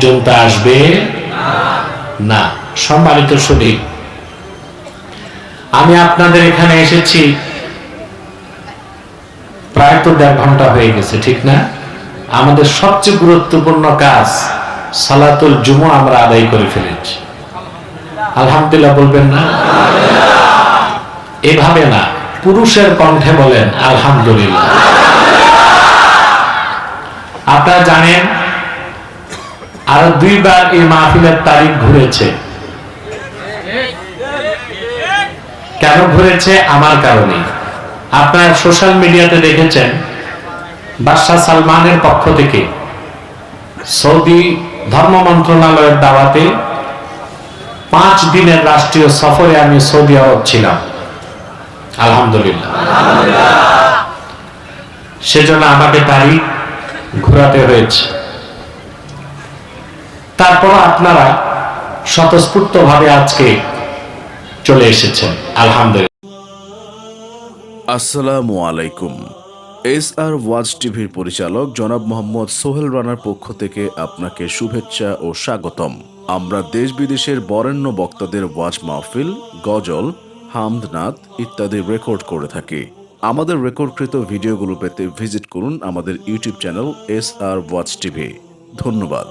পর্যন্ত আসবে? না। সম্মানিত শরীর আমি আপনাদের এখানে এসেছি। প্রায় তো দেড় ঘণ্টা হয়ে গেছে, ঠিক না? আমাদের সবচেয়ে গুরুত্বপূর্ণ কাজ সালাতুল জুমা আমরা আদায় করে ফেলেছি। আলহামদুলিল্লাহ বলবেন না? এভাবে না, পুরুষের কণ্ঠে বলেন, আলহামদুলিল্লাহ। আপনারা জানেন আরও দুইবার এই মাহফিলের তারিখ ঘুরেছে। কেন ঘুরেছে? আমার কারণে। আপনার সোশ্যাল মিডিয়াতে দেখেছেন বাদশাহ সালমানের পক্ষ থেকে সৌদি ধর্ম মন্ত্রণালয়ের দাওয়াতে পাঁচ দিনের রাষ্ট্রীয় সফরে আমি সৌদি আরব ছিলাম। আলহামদুলিল্লাহ। সেজন্য আমাকে তারিখ ঘোরাতে হয়েছে। তারপর আপনারা স্বতঃস্ফূর্ত ভাবে আজকে চলে এসেছেন। আলহামদুলিল্লাহ। আসসালামু আলাইকুম। এস আর ওয়াজ টিভির পরিচালক জনাব মোহাম্মদ সোহেল রানার পক্ষ থেকে আপনাকে শুভেচ্ছা ও স্বাগতম। আমরা দেশ বিদেশের বরেণ্য বক্তাদের ওয়াজ মাহফিল, গজল হামদনাথ ইত্যাদি রেকর্ড করে থাকি। আমাদের রেকর্ডকৃত ভিডিওগুলো পেতে ভিজিট করুন আমাদের YouTube channel S R Waz TV. ধন্যবাদ।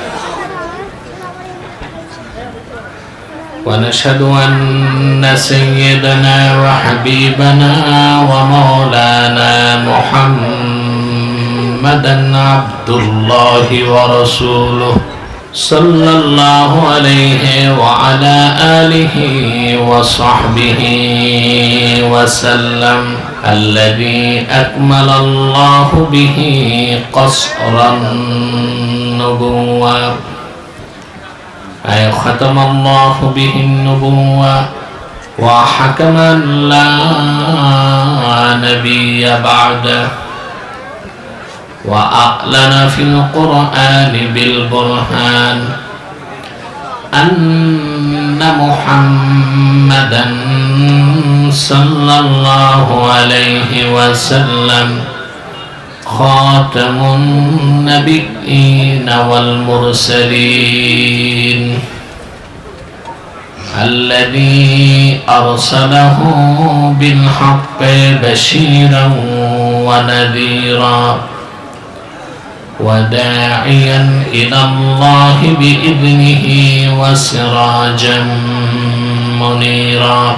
ونشهد أن سيدنا وحبيبنا ومولانا محمدا عبد الله ورسوله صلى الله عليه وعلى آله وصحبه وسلم الذي أكمل الله به قصر النبوة أي ختم الله به النبوة وحكم لا نبي بعده وأعلن في القرآن بالبرهان أن محمدا صلى الله عليه وسلم خاتم النبيين والمرسلين الذي أرسله بالحق بشيرا ونذيرا وداعيا إلى الله بإذنه وسراجا منيرا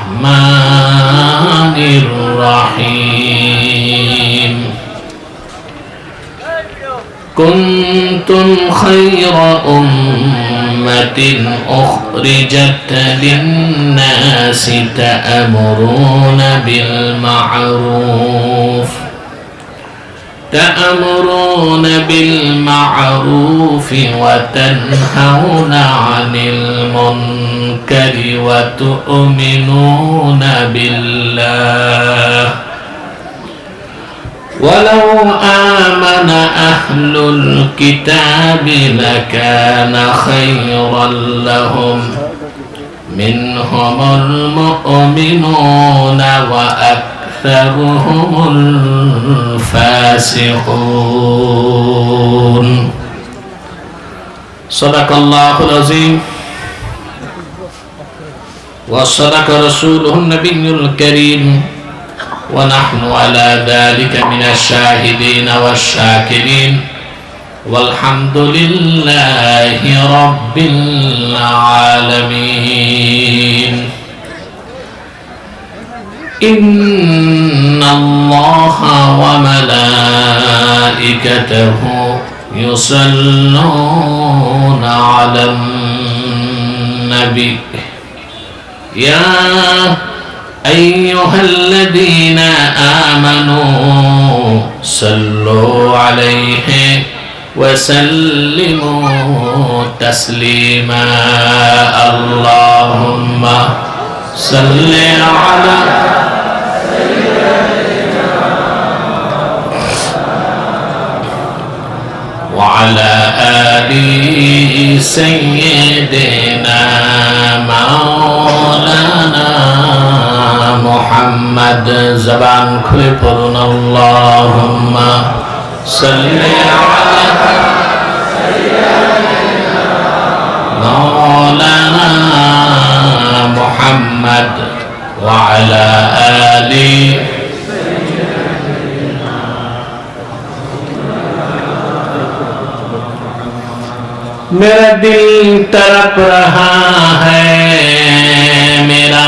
الرحيم. كنتم خير أمة أخرجت للناس تأمرون بالمعروف. تأمرون بالمعروف وتنهون عن المنكر. وتؤمنون بالله. ولو آمن أهل الكتاب لكان خيرا لهم. منهم المؤمنون وأكثرهم الفاسقون. صدق الله العظيم. وصدق رسوله النبي الكريم. ونحن على ذلك من الشاهدين والشاكرين. والحمد لله رب العالمين. إن الله وملائكته يصلون على النبي. يا أيها الذين آمنوا صلوا عليه وسلموا تسليما. اللهم صل على وعلى آل سيدنا يقولون اللهم صل على سيدنا مولانا محمد وعلى آله میرا دل تڑپ رہا ہے۔ मेरा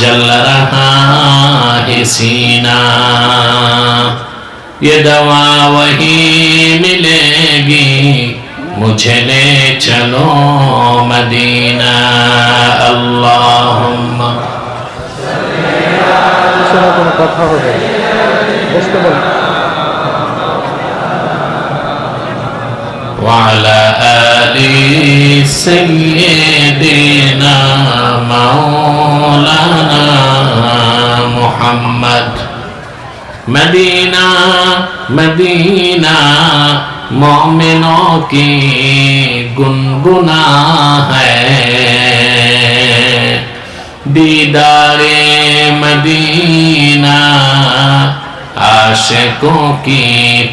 जल रहा है सीना ये दवा वही मिलेगी मुझे ले चलो मदीना अल्लाहुम्मा পিছনে কোনো কথা হবে না। বসতে وعلى آل سيدنا مولانا محمد مدينة مدينة مومنوں کی گنگنا ہے دیدار مدینہ आशिकों की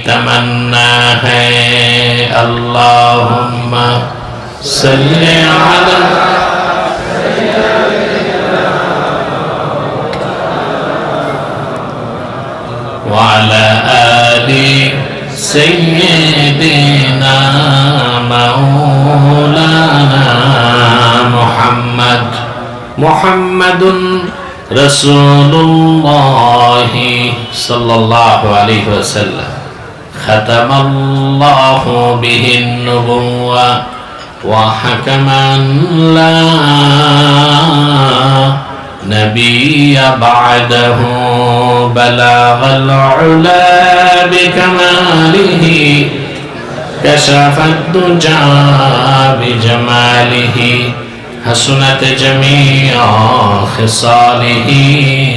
तमन्ना है अल्लाहुम्मा सल्ली अला وعلى آل سيدنا مولانا محمد محمد رسول الله صلى الله عليه وسلم ختم الله به النبوة وحكما لا نبي بعده بلغ العلا بكماله كشف الدجى بجماله حسنت جميع خصاله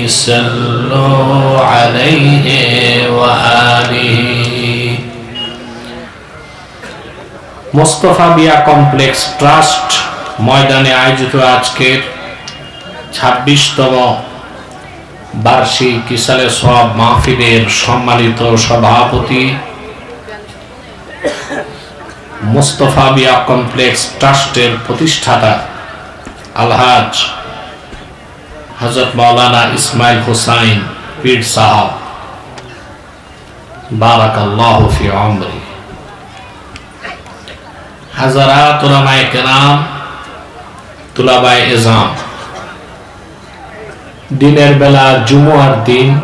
صلوا عليه وآله মোস্তফা বিয়া কমপ্লেক্স ট্রাস্ট ময়দানে আয়োজিত আজকের ছাব্বিশতম বার্ষিক ইসালে সব মাহফিলের সম্মানিত সভাপতি মোস্তফা বিয়া কমপ্লেক্স ট্রাস্টের প্রতিষ্ঠাতা আলহাজ। হজরত মাওলানা ইসমাইল হুসাইন পীর সাহাব। বারাক আল্লাহ ফি আমরি হাজারাত উলামায়ে কেরাম, তুলাবায়ে এজাম। দিনের বেলা জুমুয়ার দিন।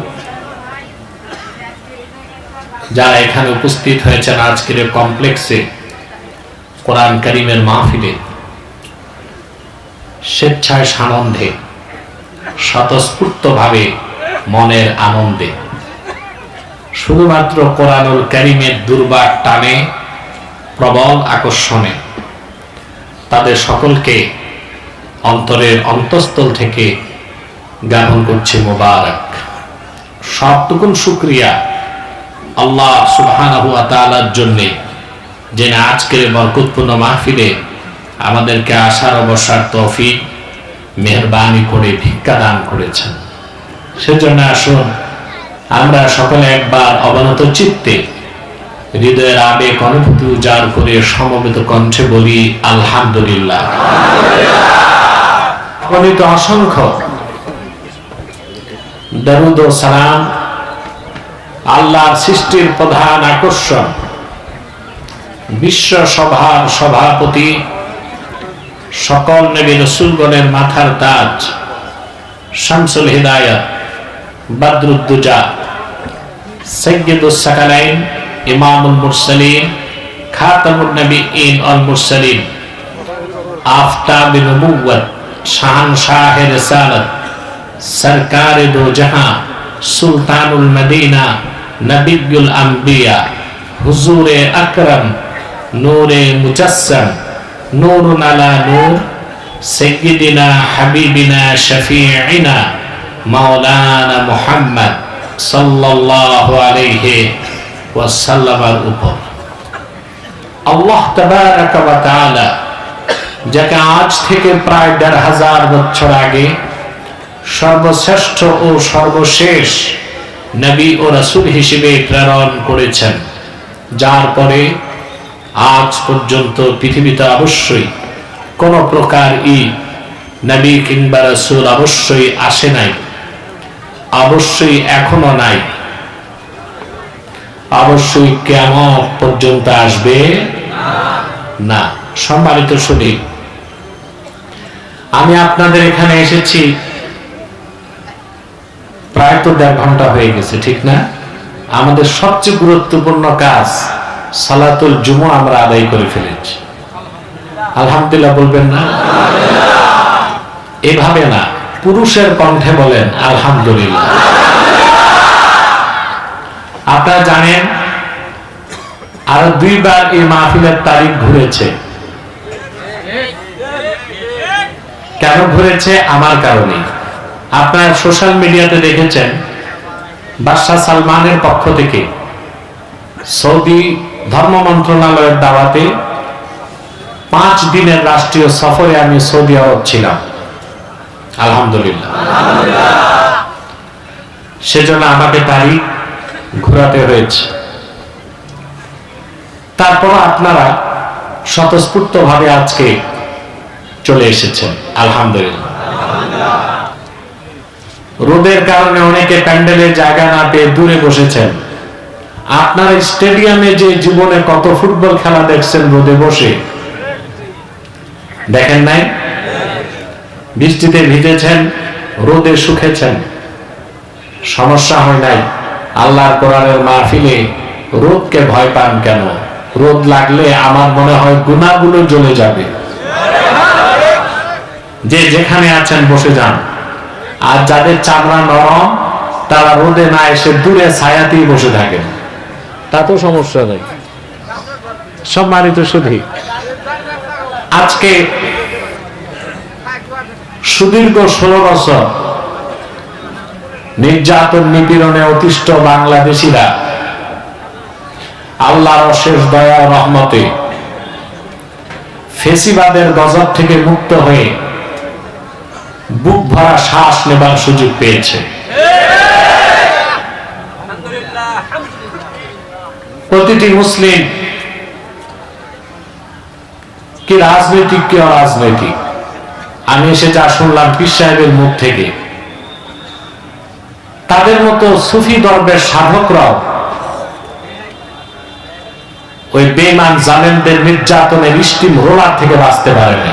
যারা এখানে উপস্থিত হয়েছেন আজকের এই কমপ্লেক্সে, কোরআন করিমের মাহফিলে। স্বেচ্ছায় সানন্দে, স্বতঃস্ফূর্তভাবে মনের আনন্দে। শুধুমাত্র কোরআনুল করিমের দুর্বার টানে, প্রবল আকর্ষণে, তাদের সকলকে অন্তরের অন্তঃস্থল থেকে জ্ঞাপন করছে মোবারক। সবটুকুন শুক্রিয়া আল্লাহ তাআলার জন্য, যিনি আজকের বরকতপূর্ণ মাহফিলে আমাদেরকে আসার অবসর তৌফিক মেহরবানি করে, ভিক্ষা দান করেছেন। সেজন্য আসুন, আমরা সকলে একবার অবনত চিত্তে হৃদয়ের আবেগ, অনুভূতি উজাড় করে সমবেত কণ্ঠে বলি, আলহামদুলিল্লাহ। গণিত অসংখ্য দরুদ ও সালাম আল্লাহর সৃষ্টির প্রধান আকর্ষণ, বিশ্ব সভার সভাপতি সকল নবী রসুলগণের মাথার তাজ শামসুল হিদায়াত, বদরুদ্দুজা সৈয়দুস সাকালাইন ইমামুল মুরসালিন, খাতামুন নবীন অল মুরসালিন। আফতাব নবুওয়াত শাহনশাহ রিসালত, সরকার দো জাহাं, সুলতানুল মদিনা, নবিয়ুল আম্বিয়া, হুজুর আকরম, নূরে মুজাসসাম। নূরুন আলা নূর সৈয়দিনা হাবিবিনা শফিঈনা মাওলানা মুহাম্মদ সাল্লাল্লাহু আলাইহি ওয়াসাল্লামের উপর। আল্লাহ তাবারাকা ওয়া তাআলা যাকে আজ থেকে প্রায় দেড় হাজার বছর আগে সর্বশ্রেষ্ঠ ও সর্বশেষ নবী ও রাসূল হিসেবে প্রেরণ করেছেন, যার পরে আজ পর্যন্ত পৃথিবীতে অবশ্যই কোন প্রকার ই নবী কিংবা রাসূল অবশ্যই আসে নাই, অবশ্যই এখনও নাই। অবশ্যই কেমন পর্যন্ত আসবে না। সম্মানিত শুনি আমি আপনাদের এখানে এসেছি, প্রায় তো দেড় ঘণ্টা হয়ে গেছে, ঠিক না? আমাদের সবচেয়ে গুরুত্বপূর্ণ কাজ সালাতুল জুমু আমরা আদায় করে ফেলেছি। আলহামদুলিল্লাহ বলবেন না? এভাবে না, পুরুষের কণ্ঠে বলেন, আলহামদুলিল্লাহ। আপনারা জানেন, আরও দুইবার এই মাহফিলের তারিখ ঘুরেছে। কেন ঘুরেছে? আমার কারণে। আপনারা সোশ্যাল মিডিয়াতে দেখেছেন, বাদশাহ সালমানের পক্ষ থেকে সৌদি ধর্ম মন্ত্রণালয়ের দাওয়াতে পাঁচ দিনের রাষ্ট্রীয় সফরে আমি সৌদি আরব ছিলাম। আলহামদুলিল্লাহ। সেজন্য আমাকে তারিখ ঘোরাতে হয়েছে। তারপর আপনারা স্বতঃস্ফূর্ত ভাবে আজকে চলে এসেছেন। আলহামদুলিল্লাহ। রোদের কারণে অনেকে প্যান্ডেলের জায়গা না পেয়ে দূরে বসেছেন। আপনার স্টেডিয়ামে যে জীবনে কত ফুটবল খেলা দেখছেন রোদে বসে? দেখেন নাই? বৃষ্টিতে ভিজেছেন, রোদে শুকেছেন। সমস্যা হয় নাই। আল্লাহর কোরআনের মাহফিলে রোদকে ভয় পান কেন? রোদ লাগলে আমার মনে হয় গুণাগুলো জ্বলে যাবে। যে যেখানে আছেন, বসে যান। আর যাদের চামড়া নরম, তারা রোদে না এসে দূরে ছায়াতেই বসে থাকেন। তাতেও সমস্যা নেই। সম্মানিত সুধী, আজকে সুদীর্ঘ ষোলো বছর নির্যাতন নিপীড়নে অতিষ্ঠ বাংলাদেশিরা আল্লাহর অশেষ দয়া রহমতে ফেসিবাদের গজব থেকে মুক্ত হয়ে বুক ভরা শ্বাস নেবার সুযোগ পেয়েছে। প্রতিটি মুসলিম কি রাজনৈতিক কি অরাজনৈতিক? আমি এসে যা শুনলাম পীর সাহেবের মুখ থেকে। তাদের মতো সুফি দর্বের সাধকরাও ওই বেমান জালেমদের নির্যাতনের স্টিম রোলার থেকে বাঁচতে পারেনি।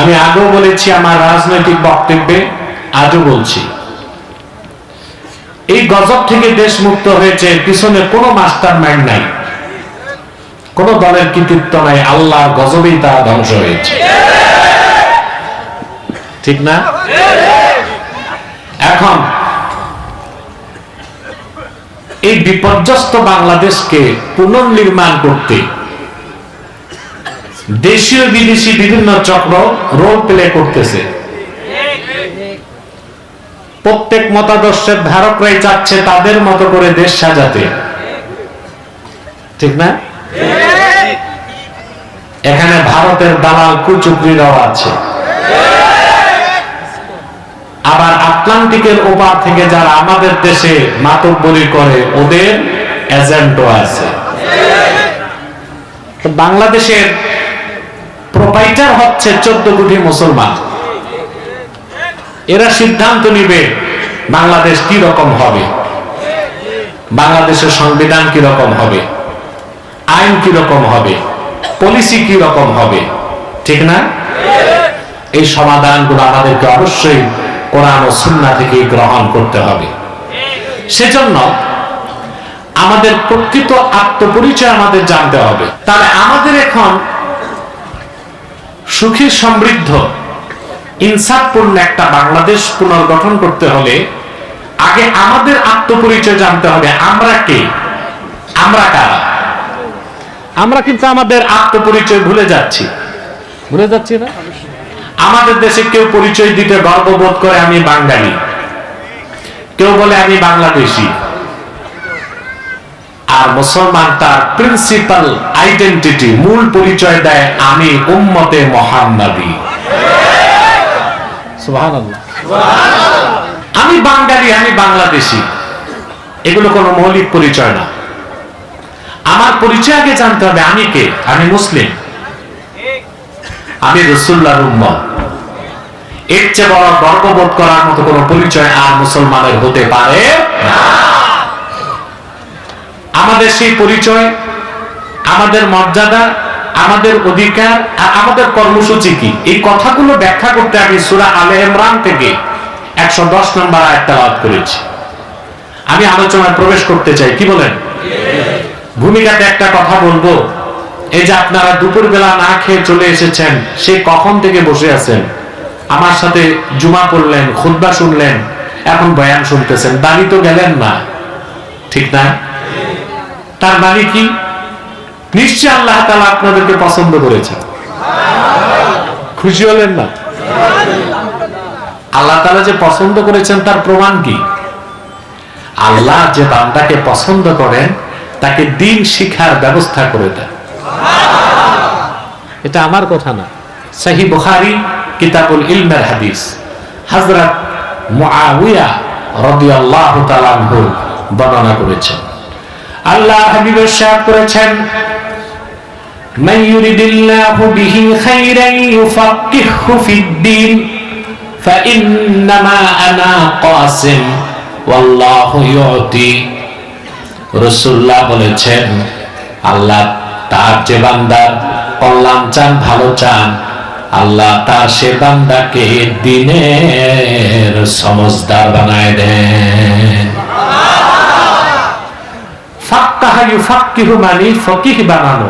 আমি আগেও বলেছি আমার রাজনৈতিক বক্তব্যে, আজও বলছি। এই গজব থেকে দেশ মুক্ত হয়েছে পিছনে কোনো মাস্টার মাইন্ড নাই। কোন দলের কৃতিত্ব নাই আল্লাহ গজবেই তারা ধ্বংস হয়েছে। ঠিক না? এখন, এই বিপর্যস্ত বাংলাদেশকে পুনর্নির্মাণ করতে দেশীয় বিদেশি বিভিন্ন চক্র রোল প্লে করতেছে। প্রত্যেক মতাদর্শের ধারকরাই চাচ্ছে তাদের মতো করে দেশ সাজাতে। ঠিক না? এখানে ভারতের দালাল কুচুকরিরাও আছে। আবার আটলান্টিকের ওপার থেকে যারা আমাদের দেশে মাতব্বরি করে, ওদের এজেন্টও আছে। বাংলাদেশের প্রোপাইটার হচ্ছে চোদ্দ কোটি মুসলমান। এরা সিদ্ধান্ত নিবে বাংলাদেশ কি রকম হবে। বাংলাদেশের সংবিধান কি রকম হবে। আইন কি রকম হবে। পলিসি কি রকম হবে। ঠিক না? এই সমাধানগুলো আমাদেরকে অবশ্যই কোরআন ও সুন্না থেকে গ্রহণ করতে হবে। সেজন্য আমাদের প্রকৃত আত্মপরিচয় আমাদের জানতে হবে। তাহলে আমাদের এখন সুখী সমৃদ্ধ ইনসাফপূর্ণ একটা বাংলাদেশ পুনর্গঠন করতে হলে আগে আমাদের আত্মপরিচয় জানতে হবে আমরা কে? আমরা কারা? আমরা কিন্তু আমাদের আত্মপরিচয় ভুলে যাচ্ছি। ভুলে যাচ্ছি না? আমাদের দেশে কেউ পরিচয় দিতে গর্ববোধ করে আমি বাঙালি। কেউ বলে আমি বাংলাদেশি। আর মুসলমান তার প্রিন্সিপাল আইডেন্টিটি মূল পরিচয় দেয় আমি উম্মতে মোহাম্মদী। আমি বাঙালি, আমি বাংলাদেশি। এগুলো কোনো মৌলিক পরিচয় না। আমার পরিচয় আগে জানতে হবে, আমি কে? আমি মুসলিম। আমি রসুল্লাহর উম্মত। এর চেয়ে বড় গর্ববোধ করার মতো কোনো পরিচয় আর মুসলমানের হতে পারে আমাদের সেই পরিচয়, আমাদের মর্যাদা আমাদের অধিকার আর আমাদের কর্মসূচি কি? এই কথাগুলো ব্যাখ্যা করতে আমি সুরা আলে ইমরান থেকে একশো দশ নম্বর আয়াত করেছি। আমি আলোচনায় প্রবেশ করতে চাই, কি বলেন? ভূমিকাতে একটা কথা বলব। এই যে আপনারা দুপুর বেলা না খেয়ে চলে এসেছেন, সে কখন থেকে বসে আছেন? আমার সাথে জুমা পড়লেন খুদ্া শুনলেন, এখন বয়ান শুনতেছেন। বাড়ি তো গেলেন না, ঠিক না? তার মানে কি? নিশ্চয় আল্লাহ তালা আপনাদেরকে পছন্দ করেছেন। খুশি হলেন না? আল্লাহ তালা যে পছন্দ করেছেন তার প্রমাণ কি? আল্লাহ যে বান্দাকে পছন্দ করেন তাকে দিন শিখার ব্যবস্থা করে দেন। এটা আমার কথা না। সহি বুখারি কিতাবুল ইলমের হাদিস। হযরত মুআবিয়া রাদিয়াল্লাহু তাআলা আনহু বর্ণনা করেছেন। আল্লাহ হাবিবের সাহেব করেছেন من يرد الله به خيرا يفقهه في الدين فإنما أنا قاسم والله يعطي রসুল্লাহ বলেছেন আল্লাহ তার যে বান্দার কল্যাণ চান ভালো চান আল্লাহ তার সে বান্দাকে দিনের সমজদার বানায় দেন ফাক্কাহা ইউফাক্কিহু মানে ফকিহ বানানো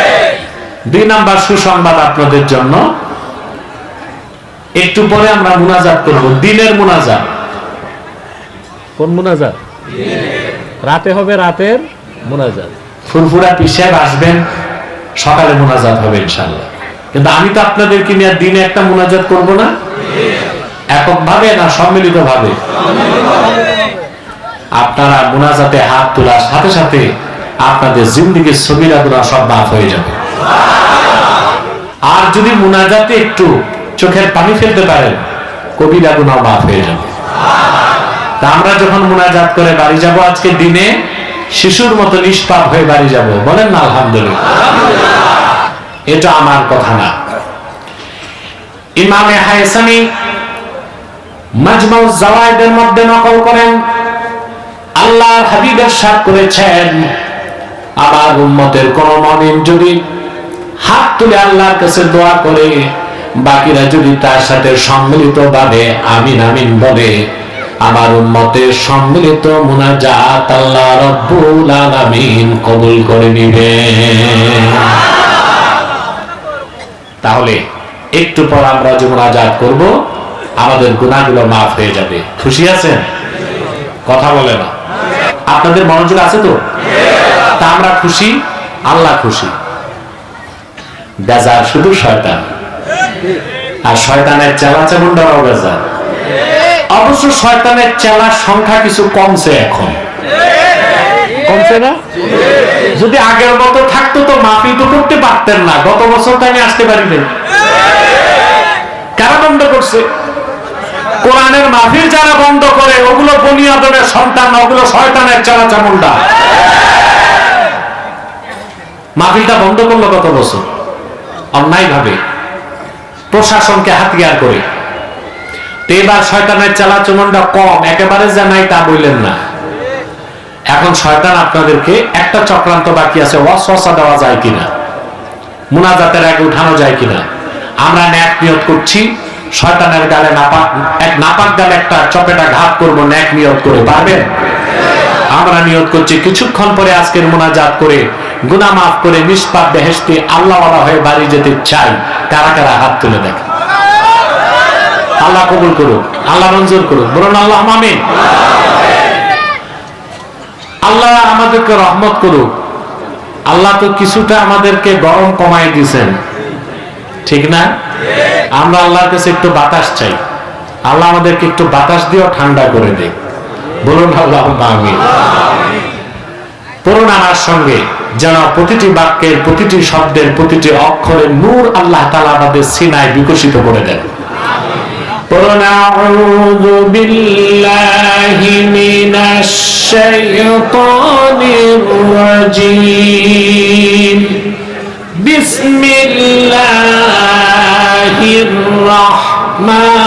দুই নাম্বার সুসংবাদ আপনাদের জন্য। একটু পরে আমরা মুনাজাত করব। দিনের মুনাজাত। কোন মুনাজাত? রাতে হবে রাতের মুনাজাত। ফুরফুরা পিসাব আসবেন সকালে মোনাজাত হবে ইনশাল্লাহ কিন্তু আমি তো আপনাদেরকে নিয়ে দিনে একটা মোনাজাত করব না? এককভাবে না সম্মিলিত ভাবে আপনারা মোনাজাতে হাত তোলার সাথে সাথে আপনাদের জিন্দিগির ছবিরা গুলা সব মাফ হয়ে যাবে। আর যদি মোনাজাতে একটু চোখের পানি ফেলতে পারেন কবিরা গুনাও মাফ হয়ে যাবে। আমরা যখন মোনাজাত করে বাড়ি যাব আজকে দিনে, শিশুর মতো নিষ্পাপ হয়ে বাড়ি যাব। বলেন না, আলহামদুলিল্লাহ। এটা আমার কথা না। ইমামে হায়সানি মাজমাউ জাওয়াইদের মধ্যে নকল করেন। আল্লাহর হাবিবের সাথ করেছেন আমার উম্মতের কোন মমিন যদি হাত তুলে আল্লাহর কাছে দোয়া করে, বাকিরা যদি তার সাথে সম্মিলিত ভাবে আমিন আমিন বলে, আমার উম্মতের সম্মিলিত মুনাজাত আল্লাহ রব্বুল আলামিন কবুল করে নিবে। তাহলে একটু পর আমরা যে মুনাজাত করব, আমাদের গুনাহগুলো মাফ হয়ে যাবে। খুশি আছেন? কথা বলে না। আপনাদের মনোযোগ আছে তো? তা আমরা খুশি, আল্লাহ খুশি। বেজার শুধু শয়তান। আর শয়তানের চেলা চেমুন্ডারাও বেজার। অবশ্য শয়তানের চেলার সংখ্যা কিছু কমছে এখন। কমছে না? যদি আগের মতো থাকতো তো মাহফিল তো করতে পারতেন না। গত বছর তো আমি আসতে পারি নাই। কারা বন্ধ করছে? কোরআনের মাফির যারা বন্ধ করে ওগুলো বনিয়াদনের সন্তান ওগুলো শয়তানের চারা চামুন্ডা মাহফিলটা বন্ধ করল গত বছর। অন্যায় ভাবে। প্রশাসনকে হাতিয়ার করে। এবার শয়তানের চালা চমনটা কম, একেবারে যে নাই তা বললেন না। এখন শয়তান আপনাদেরকে একটা চক্রান্ত বাকি আছে ওয়াসওয়াসা দেওয়া যায় কিনা? মুনাজাতের আগে উঠানো যায় কিনা? আমরা ন্যাক নিয়ত করছি, শয়তানের গালে নাপাক, এক নাপাক গালে একটা চপেটা ঘাত করব, ন্যাক নিয়ত করে। পারবেন? আমরা নিয়ত করছি। কিছুক্ষণ পরে আজকের মোনাজাত করে, গুনাহ মাফ করে, নিষ্পাপ বেহেশতি, আল্লাহওয়ালা হয়ে বাড়ি যেতে চাই। কারা কারা হাত তুলে দেখে আল্লাহ কবুল করুক, আল্লাহ মঞ্জুর করুক। বলুন আল্লাহ, আমিন। আল্লাহ আমাদেরকে রহমত করুক। আল্লাহ তো কিছুটা আমাদেরকে গরম কমাই দিয়েছেন। ঠিক না? আমরা আল্লাহর কাছে একটু বাতাস চাই। আল্লাহ আমাদেরকে একটু বাতাস দিয়েও ঠান্ডা করে দেয়। বলুন আল্লাহ আমিন পড়ুন আমার সঙ্গে যেন প্রতিটি বাক্যের প্রতিটি শব্দের প্রতিটি অক্ষরের নূর আল্লাহ তালা আমাদের সিনায় বিকশিত করে দেন قل أعوذ بالله من الشيطان الرجيم بسم الله الرحمن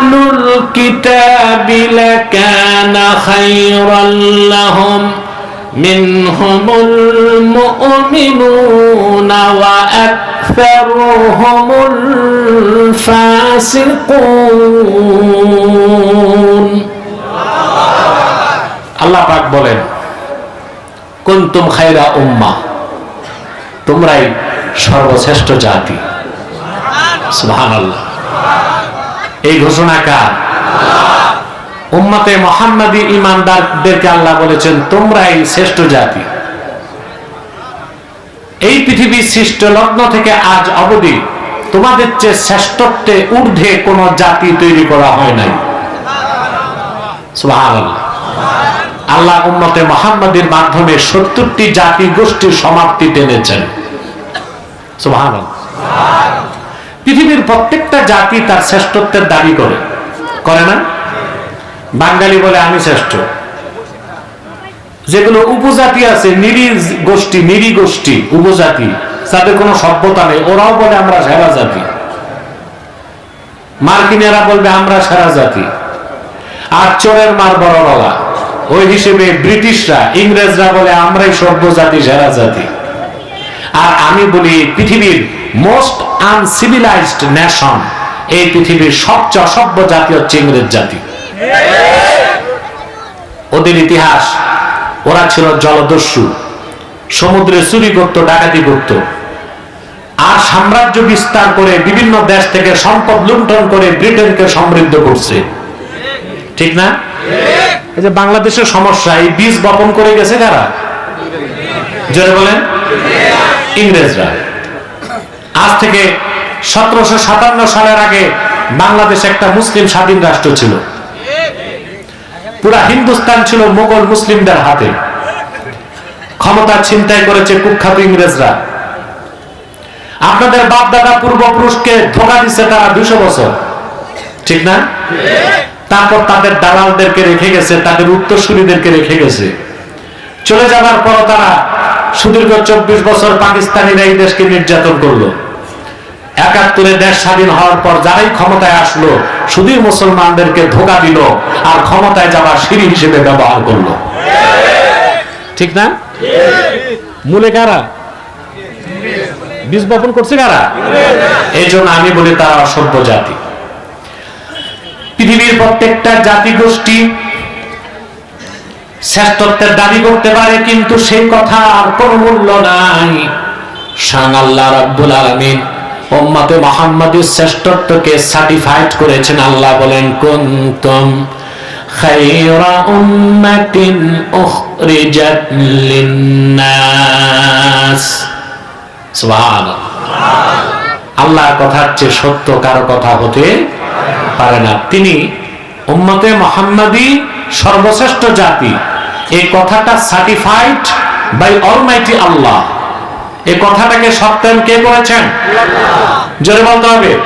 أهل الكتاب لكان خيرا لهم منهم المؤمنون وأكثرهم الفاسقون আল্লাহ পাক বলেন কুনতুম খায়রা উম্মাহ তোমরাই সর্বশ্রেষ্ঠ জাতি সুবহানাল্লাহ এই ঘোষণা কার? উম্মতে মোহাম্মদী ইমানদারদেরকে আল্লাহ বলেছেন তোমরাই শ্রেষ্ঠ জাতি। এই পৃথিবীর সৃষ্ট লগ্ন থেকে আজ অবধি তোমাদের চেয়ে শ্রেষ্ঠত্বে ঊর্ধ্বে কোন জাতি তৈরি করা হয় নাই। আল্লাহ উম্মতে মোহাম্মদের মাধ্যমে সত্তরটি জাতি গোষ্ঠীর সমাপ্তি টেনেছেন। সুবহানাল্লাহ। পৃথিবীর প্রত্যেকটা জাতি তার শ্রেষ্ঠত্বের দাবি করে। করে না? বাঙালি বলে আমি শ্রেষ্ঠ। যেগুলো উপজাতি আছে নিরি গোষ্ঠী নিরি গোষ্ঠী, উপজাতি, তাদের কোনো সভ্যতা নেই। ওরাও বলে আমরা সেরা জাতি। মার্কিনেরা বলবে আমরা সেরা জাতি। আর চোরের মার বড় বলা ওই হিসেবে ব্রিটিশরা, ইংরেজরা বলে আমরাই সভ্য জাতি, সেরা জাতি। আর আমি বলি পৃথিবীর মোস্ট আনসিভিলাইজড নেশন এই পৃথিবীর সবচেয়ে অসভ্য জাতি হচ্ছে ইংরেজ জাতি। ওদের ইতিহাস, ওরা ছিল জলদস্যু, সমুদ্রে চুরি করত ডাকাতি করত আর সাম্রাজ্য বিস্তার করে বিভিন্ন দেশ থেকে সম্পদ লুণ্ঠন করে ব্রিটেনকে সমৃদ্ধ করছে। ঠিক না? এই যে বাংলাদেশের সমস্যা, এই বীজ বপন করে গেছে কারা? জোরে বলেন? ইংরেজরা। আজ থেকে সতেরোশো সাতান্ন সালের আগে বাংলাদেশ একটা মুসলিম স্বাধীন রাষ্ট্র ছিল। পুরা হিন্দুস্তান ছিল মোগল মুসলিমদের হাতে। ক্ষমতা ছিনতাই করেছে কুখ্যাত ইংরেজরা। আপনাদের বাপ দাদা পূর্বপুরুষকে ধোকা দিচ্ছে তারা দুশো বছর। ঠিক না? তারপর তাদের দালালদেরকে রেখে গেছে, তাদের উত্তরসূরিদেরকে রেখে গেছে। চলে যাবার পর তারা সুদীর্ঘ চব্বিশ বছর পাকিস্তানিরা এই দেশকে নির্যাতন করল। একাত্তরে দেশ স্বাধীন হওয়ার পর যারাই ক্ষমতায় আসলো, শুধুই মুসলমানদেরকে ধোকা দিল আর ক্ষমতায় যাওয়ার সিঁড়ি হিসেবে ব্যবহার করল। ঠিক না? মূলে কারা? বীজ বপন করছে কারা? এই জন্য আমি বলি তারা অসভ্য জাতি। পৃথিবীর প্রত্যেকটা জাতি গোষ্ঠী শ্রেষ্ঠত্বের দাবি করতে পারে, কিন্তু সেই কথা আর কোনো মূল্য নাই। রাব্বুল আলামিন উম্মতে মুহাম্মাদের শ্রেষ্ঠত্বকে সার্টিফাইড করেছেন। আল্লাহ বলেন, কুনতুম খায়রা উম্মাতিন উখরিজাত লিন্নাস। সুবহানাল্লাহ। আল্লাহর কথার চেয়ে সত্য কারও কথা হতে পারে না। তিনি উম্মতে মোহাম্মদী সর্বশ্রেষ্ঠ জাতি। এই কথাটা সার্টিফাইড বাই অলমাইটি আল্লাহ এই কথাটাকে সত্যায়ন কে করেছেন? জোরে বলতে হবে।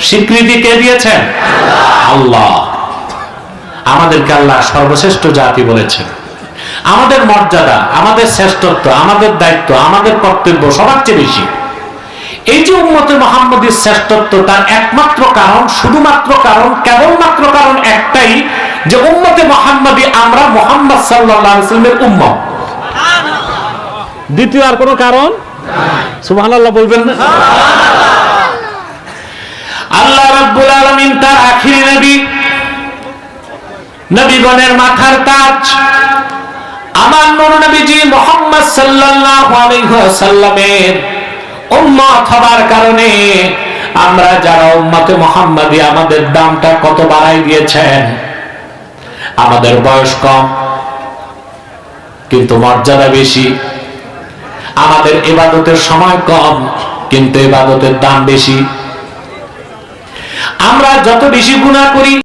স্বীকৃতি কে দিয়েছেন? আল্লাহ। আমাদেরকে আল্লাহ সর্বশ্রেষ্ঠ জাতি বলেছেন। আমাদের মর্যাদা, আমাদের শ্রেষ্ঠত্ব, আমাদের দায়িত্ব, আমাদের কর্তব্য সবার চেয়ে বেশি। এই যে উম্মতে মোহাম্মদের শ্রেষ্ঠত্ব তার একমাত্র কারণ, শুধুমাত্র কারণ, কেবলমাত্র কারণ একটাই যে উম্মতে মোহাম্মদী আমরা মোহাম্মদ সাল্লামের উম্মত। দ্বিতীয় আর কোনো কারণ? সুবহানাল্লাহ বলবেন আল্লাহ তার নবী, নবীগণের মাথার তাজ। আমার নবীজি সাল্লাল্লাহু আলাইহি ওয়াসাল্লামের উম্মত কারণে আমরা যারা উম্মতে মোহাম্মদী, আমাদের দামটা কত বাড়াই দিয়েছেন? আমাদের বয়স কম, কিন্তু মর্যাদা বেশি। আমাদের এবাদতের সময় কম কিন্তু এবাদতের দাম বেশি। আমরা যত বেশি গুণা করি